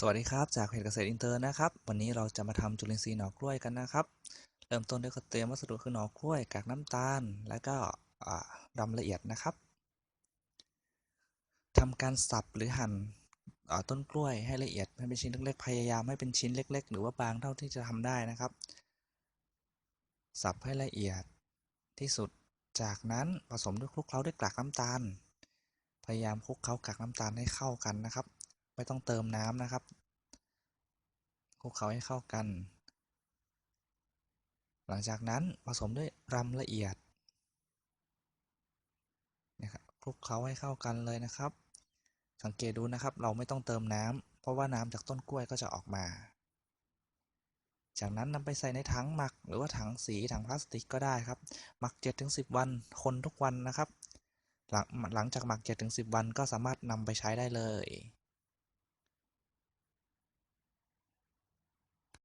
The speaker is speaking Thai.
สวัสดีครับจากเพจเกษตรอินเตอร์นะครับ วันนี้เราจะมาทำจุลินทรีย์หน่อกล้วยกันนะครับ เริ่มต้นด้วยการเตรียมวัสดุคือหน่อกล้วย กากน้ำตาล และก็อ่ารำละเอียดนะครับทำการสับหรือหั่นอ่าต้นกล้วยให้ละเอียดให้เป็นชิ้นเล็กๆพยายามให้เป็นชิ้นเล็ก ๆ หรือว่าบางเท่าที่จะทำได้นะครับ สับให้ละเอียดที่สุดจากนั้นผสมด้วยคลุกเคล้าด้วยกากน้ำตาล พยายามคลุกเคล้ากากน้ำตาลให้เข้ากันนะครับ ไม่ต้องเติมน้ำนะครับคลุกเคล้าให้เข้ากัน หลังจากนั้นผสมด้วยรำละเอียดนะครับคลุกเคล้าให้เข้ากันเลยนะครับ สังเกตดูนะครับเราไม่ต้องเติมน้ำเพราะว่าน้ำจากต้นกล้วยก็จะออกมา จากนั้นนำไปใส่ในถังหมักหรือว่าถังสีถังพลาสติกก็ได้ครับ หมัก 7-10 วัน คนทุกวันนะครับหลังหลังจากหมัก 7-10 วันก็สามารถนำไปใช้ได้เลย